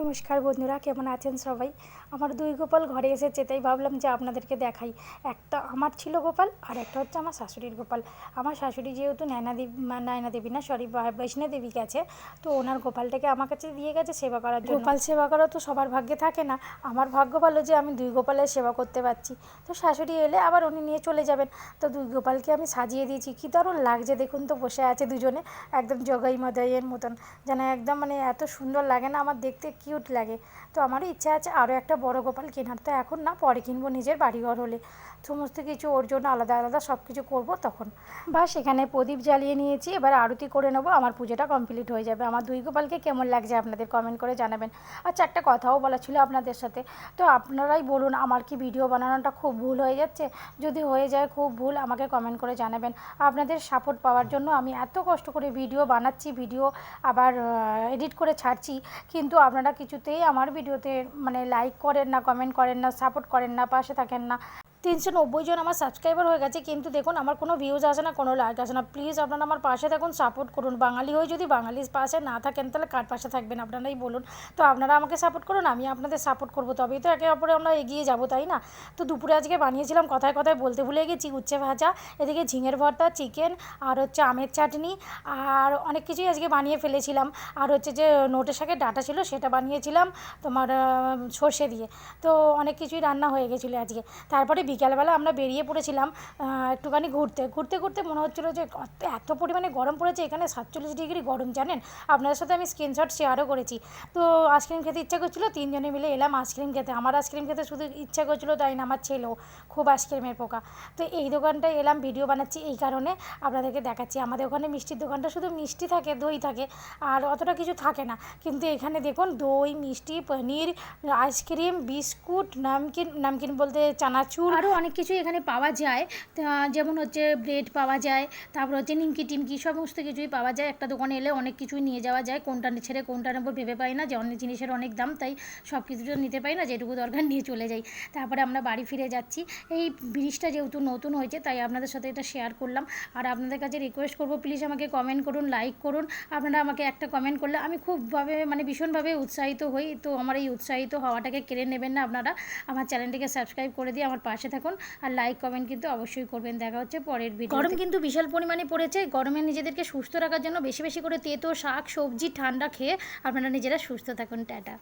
নমস্কার বন্ধুরা, কেমন আছেন সবাই? আমার দুই গোপাল ঘরে এসেছে, তাই ভাবলাম যে আপনাদেরকে দেখাই। একটা আমার ছিল গোপাল, আর একটা হচ্ছে আমার শাশুড়ির গোপাল। আমার শাশুড়ি যেহেতু নয়না দেবী নয়না দেবী না সরি বৈষ্ণব দেবী গেছে, তো ওনার গোপালটাকে আমার কাছে দিয়ে গেছে সেবা করার গোপাল সেবা করা তো সবার ভাগ্যে থাকে না। আমার ভাগ্য ভালো যে আমি দুই গোপালের সেবা করতে পারছি। তো শাশুড়ি এলে আবার উনি নিয়ে চলে যাবেন। তো দুই গোপালকে আমি সাজিয়ে দিয়েছি। কী দারুণ লাগছে দেখুন তো, বসে আছে দুজনে, একদম জগাই মদাইয়ের মতন। যেন একদম মানে এত সুন্দর লাগে না আমার দেখতে। কিউট লাগে। তো আমারও ইচ্ছা আছে আরও একটা বড় গোপাল কেনার। তো এখন না, পরে কিনবো নিজের বাড়িঘর হলে। সমস্ত কিছু ওর জন্য আলাদা আলাদা সব কিছু করব তখন। বা সেখানে প্রদীপ জ্বালিয়ে নিয়েছি। এবার আরতি করে নেব। আমার পুজোটা কমপ্লিট হয়ে যাবে। আমার দুই গোপালকে কেমন লাগছে আপনাদের কমেন্ট করে জানাবেন। আচ্ছা একটা কথাও বলা ছিল আপনাদের সাথে। তো আপনারাই বলুন, আমার কি ভিডিও বানানোটা খুব ভুল হয়ে যাচ্ছে? যদি হয়ে যায় খুব ভুল, আমাকে কমেন্ট করে জানাবেন। আপনাদের সাপোর্ট পাওয়ার জন্য আমি এত কষ্ট করে ভিডিও বানাচ্ছি ভিডিও আবার এডিট করে ছাড়ছি। কিন্তু আপনারা কিছুতেই আমার ভিডিওতে মানে লাইক করেন না কমেন্ট করেন না সাপোর্ট করেন না, পাশে থাকেন না। তিনশো নব্বই জন আমার সাবস্ক্রাইবার হয়ে গেছে, কিন্তু দেখুন আমার কোনো ভিউজ আসে না, কোনো লাইক আসে না। প্লিজ আপনারা আমার পাশে থাকুন সাপোর্ট করুন। বাঙালি হয়ে যদি বাঙালির পাশে না থাকেন, তাহলে কার পাশে থাকবেন আপনারাই বলুন? তো আপনারা আমাকে সাপোর্ট করুন, আমি আপনাদের সাপোর্ট করব। তবেই তো একে অপরে আমরা এগিয়ে যাব, তাই না? তো দুপুরে আজকে বানিয়েছিলাম কথায় কথায় বলতে ভুলে গেছি, উচ্ছে ভাজা, এদিকে ঝিঙের ভর্তা চিকেন আর হচ্ছে আমের চাটনি, আর অনেক কিছুই আজকে বানিয়ে ফেলেছিলাম। আর হচ্ছে যে নোটের শাকের ডাটা ছিল, সেটা বানিয়েছিলাম তোমার সর্ষে দিয়ে। তো অনেক কিছুই রান্না হয়ে গেছিল আজকে। তারপরে বিকালবেলা আমরা বেরিয়ে পড়েছিলাম একটুখানি ঘুরতে। ঘুরতে ঘুরতে মনে হচ্ছিল যে এত পরিমাণে গরম পড়েছে, এখানে সাতচল্লিশ ডিগ্রি গরম, জানেন? আপনাদের সাথে আমি স্ক্রিনশট শেয়ারও করেছি। তো আইসক্রিম খেতে ইচ্ছা করছিল, তিনজনে মিলে এলাম আইসক্রিম খেতে। আমার আইসক্রিম খেতে শুধু ইচ্ছা করছিল তাই না, আমার ছেলেও। খুব আইসক্রিমের পোকা। তো এই দোকানটায় এলাম ভিডিও বানাচ্ছি এই কারণে। আপনাদেরকে দেখাচ্ছি, আমাদের ওখানে মিষ্টির দোকানটা শুধু মিষ্টি থাকে, দই থাকে, আর অতটা কিছু থাকে না। কিন্তু এখানে দেখুন, দই, মিষ্টি, পনির আইসক্রিম বিস্কুট, নামকিন নামকিন বলতে চানাচুর আরও অনেক কিছু এখানে পাওয়া যায়। যেমন হচ্ছে ব্রেড পাওয়া যায়, তারপর হচ্ছে নিমকি টিমকি সমস্ত কিছুই পাওয়া যায়। একটা দোকানে এলে অনেক কিছুই নিয়ে যাওয়া যায়। কোনটা ছেড়ে কোনটা নেব ভেবে পাই না যে অনেক জিনিসের অনেক দাম, তাই সব কিছু নিতে পাই না, যেটুকু দরকার নিয়ে চলে যাই। তারপরে আমরা বাড়ি ফিরে যাচ্ছি। এই ব্রিজটা যেহেতু নতুন হয়েছে, তাই আপনাদের সাথে এটা শেয়ার করলাম। আর আপনাদের কাছে রিকোয়েস্ট করব প্লিজ আমাকে কমেন্ট করুন লাইক করুন। আপনারা আমাকে একটা কমেন্ট করলে আমি খুবভাবে মানে ভীষণভাবে উৎসাহিত হই। তো আমার এই উৎসাহিত হওয়াটাকে কেড়ে নেবেন না আপনারা। আমার চ্যানেলটিকে সাবস্ক্রাইব করে দিয়ে আমার পাশে থাকুন আর লাইক কমেন্ট কিন্তু অবশ্যই করবেন। দেখা হচ্ছে পরের ভিডিও গরম কিন্তু বিশাল পরিমাণে পড়েছে। গরমে নিজেদেরকে সুস্থ রাখার জন্য বেশি বেশি করে তেতো শাক সবজি ঠান্ডা খেয়ে আপনারা নিজেরা সুস্থ থাকুন। টাটা।